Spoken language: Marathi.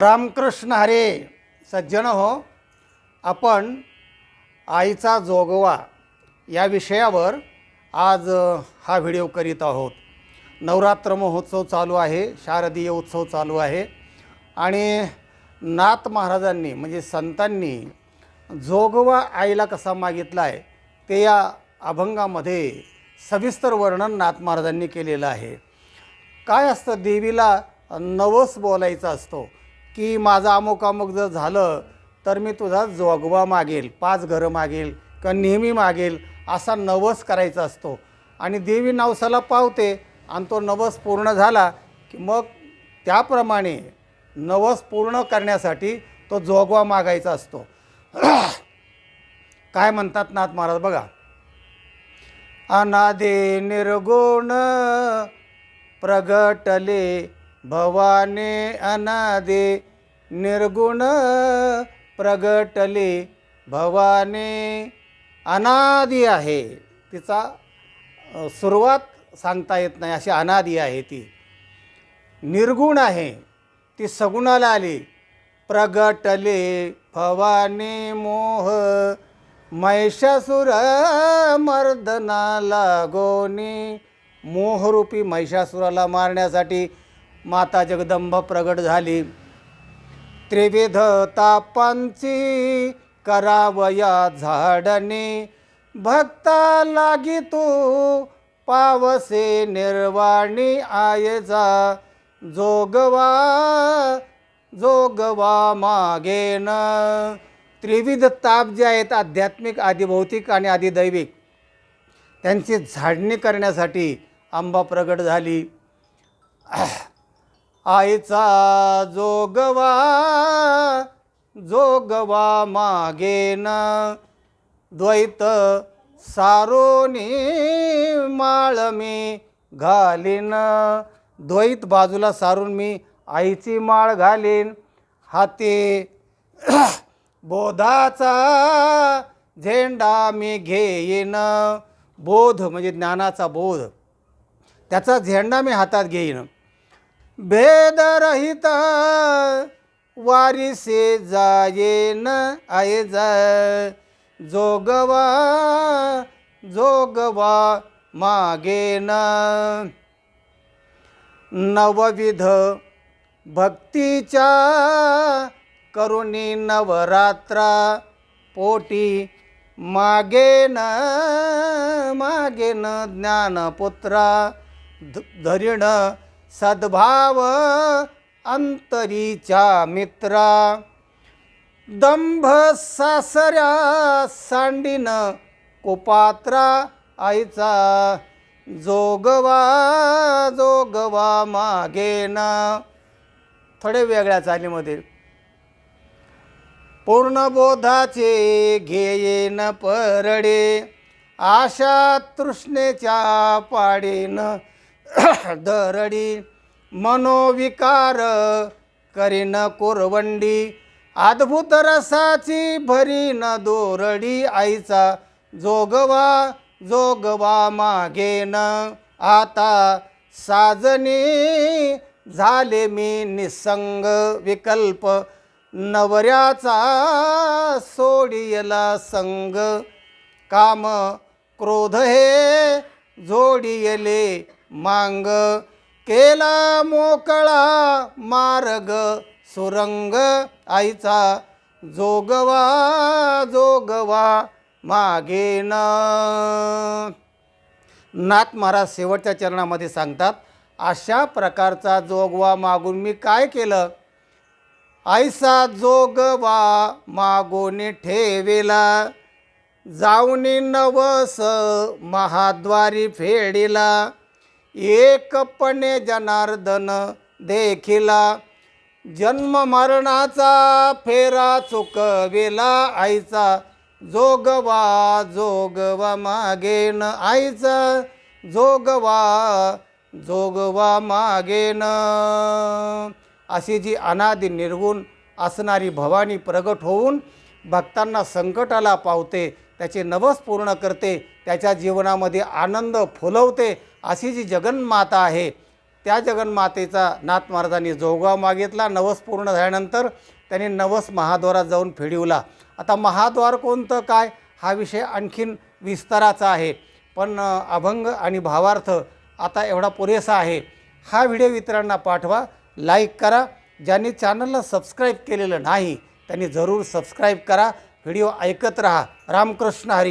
रामकृष्ण हरे सज्जन हो. आपण आईचा जोगवा या विषयावर आज हा व्हिडिओ करीत आहोत. नवरात्र महोत्सव चालू आहे शारदीय उत्सव चालू आहे. आणि नाथ महाराजांनी म्हणजे संतांनी जोगवा आईला कसा मागितला आहे ते या अभंगामध्ये सविस्तर वर्णन नाथ महाराजांनी केलेलं आहे. काय असतं देवीला नवस बोलायचं असतो. की माझं अमुक अमुक जर झालं तर मी तुझा जोगवा मागेल पाच घरं मागेल किंवा नेहमी मागेल असा नवस करायचा असतो. आणि देवी नवसाला पावते आणि तो नवस पूर्ण झाला की मग त्याप्रमाणे नवस पूर्ण करण्यासाठी तो जोगवा मागायचा असतो. काय म्हणतात नाथ महाराज बघा. अनादे निर्गुण प्रगटले भवाने अनादे निर्गुण प्रगटले. भवाने अनादी आहे. तिचा सुरुवात सांगता येत नाही. अशी अनादी आहे ती. निर्गुण आहे. ती सगुणाला आली. प्रगटले. भवानी मोह महिषासुर मर्दना लागोनी मोहरूपी महिषासुराला मारण्यासाठी माता जगदंबा प्रगट झाली. त्रिविध तापांची करावया झाडने भक्ता लागी तू पावसे निर्वाणी आयजा. जोगवा जोगवा मागेन. त्रिविध ताप जे आहेत आध्यात्मिक आदिभौतिक आणि आदिदैविक त्यांची झाडणी करण्यासाठी अंबा प्रगट झाली. आईचा जोगवा जोगवा मागेन. द्वैत सारोनी माळ मी घालीन. द्वैत बाजूला सारून मी आईची माळ घालीन. हाती बोधाचा झेंडा मी घेईन. बोध म्हणजे ज्ञानाचा बोध. त्याचा झेंडा मी हातात घेईन. भेदरहित वारिसे जायेन आय जोगवा जोगवा मागेन. नवविध भक्तीच्या करुणी नवरात्रा पोटी मागेन मागेन ज्ञानपुत्रा ध धरिण सद्भाव अंतरीच्या मित्रा. दंभ सासऱ्या सांडीन कुपात्रा आईचा. जोगवा जोगवा मागेन. थोडे वेगळ्या चालीमध्ये पूर्णबोधाचे घेयेन परडे. आशा तृष्णेच्या पाडेन. दरडी मनोविकार करीन कोरवंडी. अद्भुत रसाची भरीन दोरडी आईचा जोगवा जोगवा मागेन. आता साजनी झाले मी निसंग विकल्प नवऱ्याचा सोडियला संग. काम क्रोध हे जोडियले मांग केला मोकळा मार्ग सुरंग आईचा. जोगवा जोगवा मागेन. नाथ महाराज शेवटच्या चरणामध्ये सांगतात अशा प्रकारचा जोगवा मागून मी काय केलं? ऐसा जोगवा मागून ठेवेला. जाऊनी नवस महाद्वारी फेडिला. एकपणे जनार्दन देखिला. जन्म मरणाचा फेरा चुकविला आईचा. जोगवा जोगवा मागेन आईचा. जोगवा जोगवा मागेन. अशी जी अनादि निर्गुण असणारी भवानी प्रगट होऊन भक्तांना संकटाला पावते त्याचे नवस पूर्ण करते त्याच्या जीवनामध्ये आनंद फुलवते अशी जी जगन्माता आहे त्या जगन्मातेचा नाथ महाराजांनी जोगाव मागितला. नवस पूर्ण झाल्यानंतर त्यांनी नवस महाद्वारात जाऊन फिडिवला. आता महाद्वार कोणतं काय? हा विषय आणखीन विस्ताराचा आहे. पण अभंग आणि भावार्थ आता एवढा पुरेसा आहे. हा व्हिडिओ इतरांना पाठवा लाईक करा. ज्यांनी चॅनलला सबस्क्राईब केलेलं नाही त्यांनी जरूर सबस्क्राईब करा. व्हिडिओ ऐकत राहा. रामकृष्ण हरी.